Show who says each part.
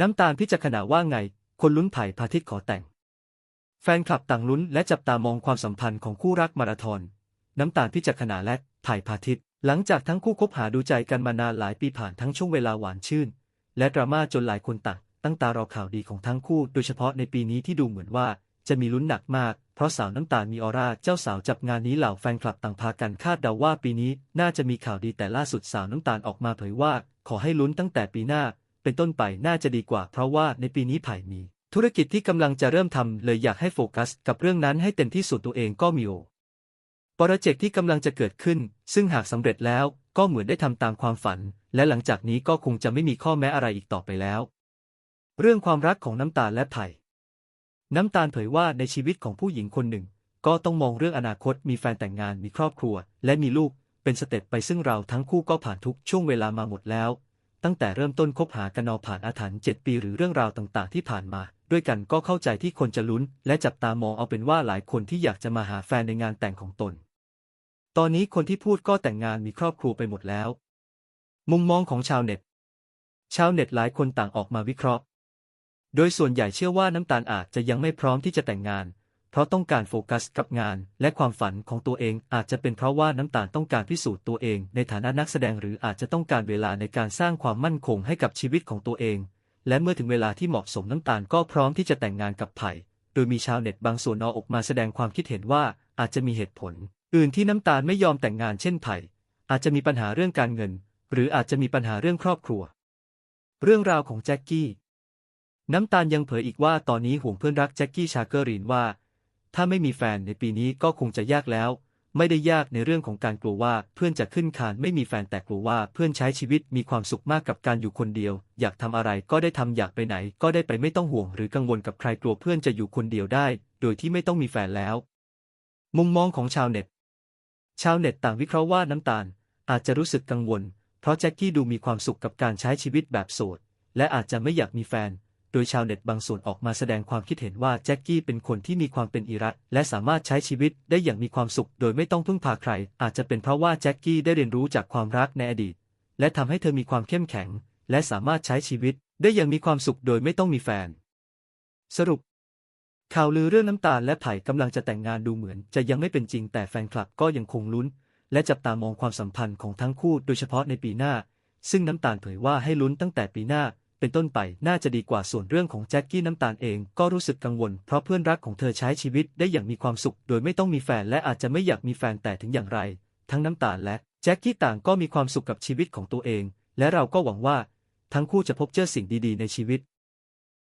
Speaker 1: น้ำตาลพิจารณาว่าไง คนลุ้นไผ่พาทิตขอแต่ง แฟนคลับต่างลุ้นและจับตามองความสัมพันธ์ของคู่รักมาราธอน น้ำตาลพิจารณาและไผ่พาทิตหลังจากทั้งคู่คบหาดูใจกันมานานหลายปีผ่านทั้งช่วงเวลาหวานชื่น และดราม่าจนหลายคนต่างตั้งตารอข่าวดีของทั้งคู่ โดยเฉพาะในปีนี้ที่ดูเหมือนว่าจะมีลุ้นหนักมาก เพราะสาวน้ำตาลมีออร่าเจ้าสาวจับงานนี้เหล่าแฟนคลับต่างพากันคาดเดาว่าปีนี้น่าจะมีข่าวดีแต่ล่าสุดสาวน้ำตาลออกมาเผยว่า ขอให้ลุ้นตั้งแต่ปีหน้า เป็นต้นไปน่าจะดีกว่า เพราะว่าในปีนี้ไผ่มี ธุรกิจที่กำลังจะเริ่มทำเลยอยากให้โฟกัส กับเรื่องนั้นให้เต็มที่สุดตัวเองก็มีโอโปรเจกต์ที่กำลังจะเกิดขึ้น ซึ่งหากสำเร็จแล้วก็เหมือนได้ทำตามความฝัน และหลังจากนี้ก็คงจะไม่มีข้อแม้อะไรอีกต่อไปแล้ว เรื่องความรักของน้ำตาลและไผ่ น้ำตาลเผยว่าในชีวิตของผู้หญิงคนหนึ่ง ก็ต้องมองเรื่องอนาคต มีแฟนแต่งงาน มีครอบครัว และมีลูก เป็นสเต็ปไปซึ่งเราทั้งคู่ก็ผ่านทุกช่วงเวลามาหมดแล้ว ตั้งแต่เริ่มต้นคบหากันนอผ่านอาถรรพ์7ปีหรือเรื่องราวต่างๆ ที่ผ่านมา ด้วยกันก็เข้าใจที่คนจะลุ้น และจับตามองเอาเป็นว่าหลายคนที่อยากจะมาหาแฟนในงานแต่งของตน ตอนนี้คนที่พูดก็แต่งงานมีครอบครัวไปหมดแล้ว มุมมองของชาวเน็ต ชาวเน็ตหลายคนต่างออกมาวิเคราะห์ โดยส่วนใหญ่เชื่อว่าน้ำตาลอาจจะยังไม่พร้อมที่จะแต่งงาน เพราะต้องการโฟกัสกับงานและความฝันของตัวเอง อาจจะเป็นเพราะว่าน้ำตาลต้องการพิสูจน์ตัวเอง ในฐานะนักแสดงหรืออาจจะต้องการเวลาในการสร้างความมั่นคงให้กับชีวิตของตัวเอง และเมื่อถึงเวลาที่เหมาะสมน้ำตาลก็พร้อมที่จะแต่งงานกับไผ่โดยมีชาวเน็ตบางส่วนออกมาแสดงความคิดเห็นว่าอาจจะมีเหตุผล อื่นที่น้ำตาลไม่ยอมแต่งงานเช่นไผ่อาจจะมีปัญหาเรื่องการเงิน หรืออาจจะมีปัญหาเรื่องครอบครัว เรื่องราวของแจ็คกี้ น้ำตาลยังเผยอีกว่าตอนนี้ห่วงเพื่อนรักแจ็คกี้ชาเกอรีนว่า ถ้าไม่มีแฟนในปีนี้ก็คงจะยากแล้ว ไม่ได้ยากในเรื่องของการกลัวว่าเพื่อนจะขึ้นคานไม่มีแฟนแต่กลัวว่าเพื่อนใช้ชีวิตมีความสุขมากกับการอยู่คนเดียว อยากทำอะไรก็ได้ทำอยากไปไหน ก็ได้ไปไม่ต้องห่วง หรือกังวลกับใครกลัวเพื่อนจะอยู่คนเดียวได้ โดยที่ไม่ต้องมีแฟนแล้ว มุมมองของชาวเน็ต ชาวเน็ตต่างวิเคราะห์ว่าน้ำตาล อาจจะรู้สึกกังวล เพราะแจ็คกี้ดูมีความสุขกับการใช้ชีวิตแบบโสดและอาจจะไม่อยากมีแฟน โดยชาวเน็ตบางส่วนออกมาแสดงความคิดเห็นว่าแจ็คกี้เป็นคนที่มีความเป็นอิรัตและสามารถใช้ชีวิตได้อย่างมีความสุข โดยไม่ต้องพึ่งพาใคร อาจจะเป็นเพราะว่าแจ็คกี้ได้เรียนรู้จากความรักในอดีต และทำให้เธอมีความเข้มแข็ง และสามารถใช้ชีวิตได้อย่างมีความสุขโดยไม่ต้องมีแฟน สรุป ข่าวลือเรื่องน้ำตาลและไผ่กำลังจะแต่งงานดูเหมือน จะยังไม่เป็นจริงแต่แฟนคลับก็ยังคงลุ้น และจับตามองความสัมพันธ์ของทั้งคู่ โดยเฉพาะในปีหน้า ซึ่งน้ำตาลเผยว่าให้ลุ้นตั้งแต่ปีหน้า เป็นต้นไปน่าจะดีกว่าส่วนเรื่องของแจ็คกี้น้ำตาลเองก็รู้สึกกังวล เพราะเพื่อนรักของเธอใช้ชีวิตได้อย่างมีความสุข โดยไม่ต้องมีแฟนและอาจจะไม่อยากมีแฟนแต่ถึงอย่างไร ทั้งน้ำตาลและแจ็คกี้ต่างก็มีความสุขกับชีวิตของตัวเอง และเราก็หวังว่า ทั้งคู่จะพบเจอสิ่งดีๆ ในชีวิต